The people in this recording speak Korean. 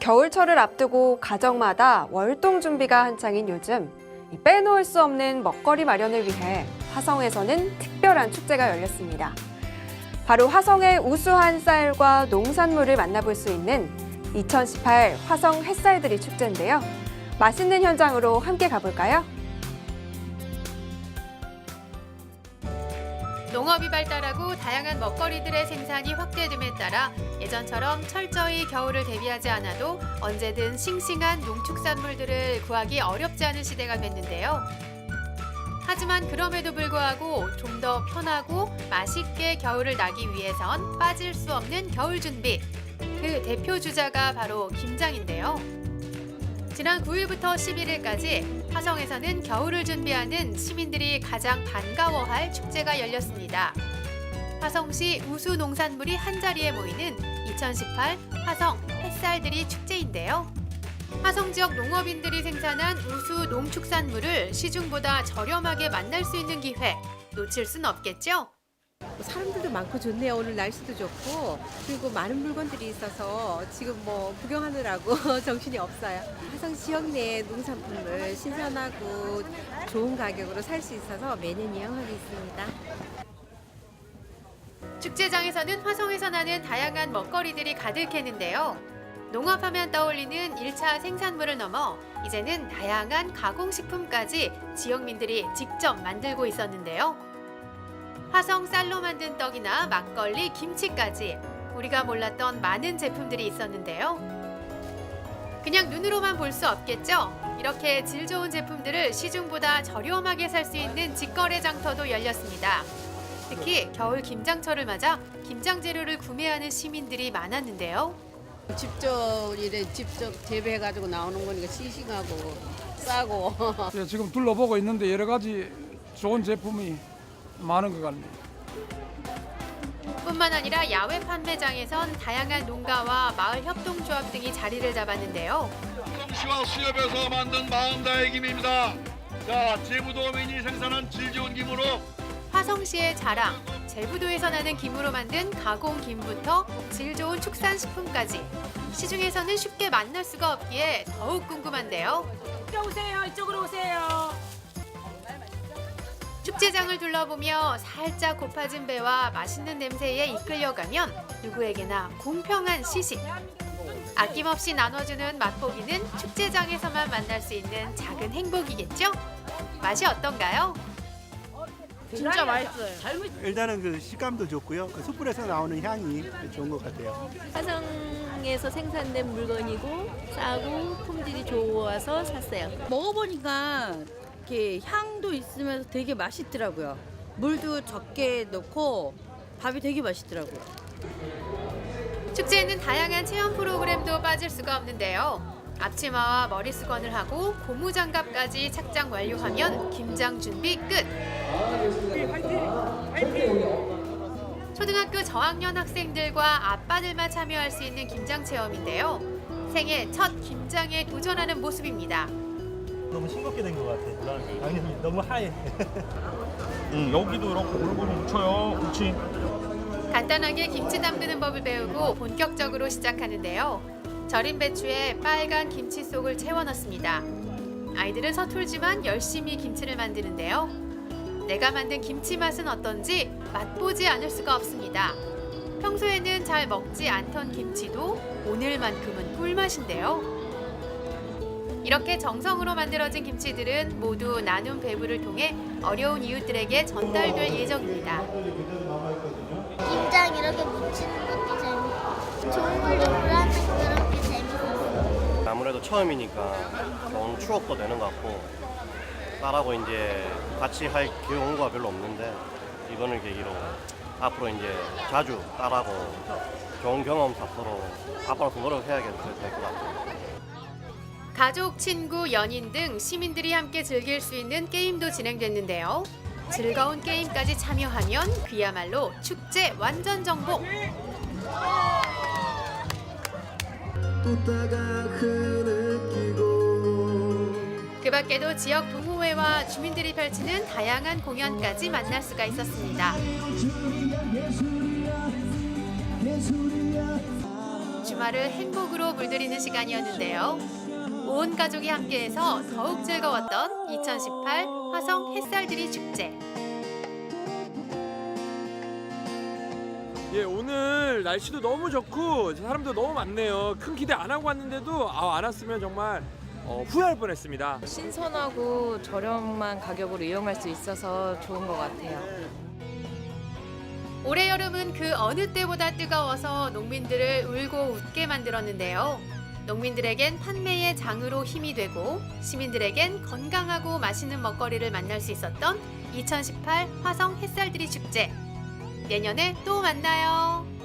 겨울철을 앞두고 가정마다 월동 준비가 한창인 요즘 이 빼놓을 수 없는 먹거리 마련을 위해 화성에서는 특별한 축제가 열렸습니다. 바로 화성의 우수한 쌀과 농산물을 만나볼 수 있는 2018 화성 햇살들이 축제인데요. 맛있는 현장으로 함께 가볼까요? 농업이 발달하고 다양한 먹거리들의 생산이 확대됨에 따라 예전처럼 철저히 겨울을 대비하지 않아도 언제든 싱싱한 농축산물들을 구하기 어렵지 않은 시대가 됐는데요. 하지만 그럼에도 불구하고 좀 더 편하고 맛있게 겨울을 나기 위해선 빠질 수 없는 겨울 준비. 그 대표 주자가 바로 김장인데요. 지난 9일부터 11일까지 화성에서는 겨울을 준비하는 시민들이 가장 반가워할 축제가 열렸습니다. 화성시 우수 농산물이 한자리에 모이는 2018 화성 햇살들이 축제인데요. 화성 지역 농업인들이 생산한 우수 농축산물을 시중보다 저렴하게 만날 수 있는 기회 놓칠 순 없겠죠? 사람들도 많고 좋네요. 오늘 날씨도 좋고 그리고 많은 물건들이 있어서 지금 뭐 구경하느라고 정신이 없어요. 화성 지역 내 농산품을 신선하고 좋은 가격으로 살 수 있어서 매년 이용하고 있습니다. 축제장에서는 화성에서 나는 다양한 먹거리들이 가득했는데요. 농업하면 떠올리는 1차 생산물을 넘어 이제는 다양한 가공식품까지 지역민들이 직접 만들고 있었는데요. 화성 쌀로 만든 떡이나 막걸리, 김치까지 우리가 몰랐던 많은 제품들이 있었는데요. 그냥 눈으로만 볼 수 없겠죠? 이렇게 질 좋은 제품들을 시중보다 저렴하게 살 수 있는 직거래 장터도 열렸습니다. 특히 겨울 김장철을 맞아 김장 재료를 구매하는 시민들이 많았는데요. 직접 이래 직접 재배해가지고 나오는 거니까 싱싱하고 싸고 예, 지금 둘러보고 있는데 여러 가지 좋은 제품이 많은 것 같네요. 뿐만 아니라 야외 판매장에선 다양한 농가와 마을 협동조합 등이 자리를 잡았는데요. 시와 수협에서 만든 마흔다의 김입니다. 자, 제부도민이 생산한 질 좋은 김으로 화성시의 자랑, 제부도에서 나는 김으로 만든 가공 김부터 질 좋은 축산식품까지 시중에서는 쉽게 만날 수가 없기에 더욱 궁금한데요. 이쪽 오세요. 이쪽으로 오세요. 축제장을 둘러보며 살짝 고파진 배와 맛있는 냄새에 이끌려가면 누구에게나 공평한 시식. 아낌없이 나눠주는 맛보기는 축제장에서만 만날 수 있는 작은 행복이겠죠? 맛이 어떤가요? 진짜 맛있어요. 일단은 그 식감도 좋고요. 그 숯불에서 나오는 향이 좋은 것 같아요. 화성에서 생산된 물건이고 싸고 품질이 좋아서 샀어요. 먹어보니까 이렇게 향도 있으면서 되게 맛있더라고요. 물도 적게 넣고 밥이 되게 맛있더라고요. 축제에는 다양한 체험 프로그램도 빠질 수가 없는데요. 앞치마와 머리 수건을 하고 고무 장갑까지 착장 완료하면 김장 준비 끝. 초등학교 저학년 학생들과 아빠들만 참여할 수 있는 김장 체험인데요. 생애 첫 김장에 도전하는 모습입니다. 너무 싱겁게 된 것 같아. 당연히 너무 하얘. 응, 여기도 이렇게 골고루 묻혀요. 그렇지. 간단하게 김치 담그는 법을 배우고 본격적으로 시작하는데요. 절인 배추에 빨간 김치 속을 채워 넣습니다. 아이들은 서툴지만 열심히 김치를 만드는데요. 내가 만든 김치 맛은 어떤지 맛보지 않을 수가 없습니다. 평소에는 잘 먹지 않던 김치도 오늘만큼은 꿀맛인데요. 이렇게 정성으로 만들어진 김치들은 모두 나눔 배부를 통해 어려운 이웃들에게 전달될 예정입니다. 김장 이렇게 묻히는 것도 재밌고 조물조물하는 그런 게 재밌었어요. 아무래도 처음이니까 좋은 추억도 되는 것 같고 딸하고 이제 같이 할 경우가 별로 없는데 이번을 계기로 앞으로 이제 자주 딸하고 좋은 경험 서로 앞으로도 노력해야 될것 같고 가족, 친구, 연인 등 시민들이 함께 즐길 수 있는 게임도 진행됐는데요. 즐거운 게임까지 참여하면 그야말로 축제 완전 정복. 그 밖에도 지역 동호회와 주민들이 펼치는 다양한 공연까지 만날 수가 있었습니다. 주말을 행복으로 물들이는 시간이었는데요. 온 가족이 함께해서 더욱 즐거웠던 2018 화성 햇살들이 축제. 예, 오늘 날씨도 너무 좋고 사람도 너무 많네요. 큰 기대 안 하고 왔는데도 아, 안 왔으면 정말 어, 후회할 뻔했습니다. 신선하고 저렴한 가격으로 이용할 수 있어서 좋은 것 같아요. 올해 여름은 그 어느 때보다 뜨거워서 농민들을 울고 웃게 만들었는데요. 농민들에겐 판매의 장으로 힘이 되고 시민들에겐 건강하고 맛있는 먹거리를 만날 수 있었던 2018 화성 햇살들이 축제. 내년에 또 만나요.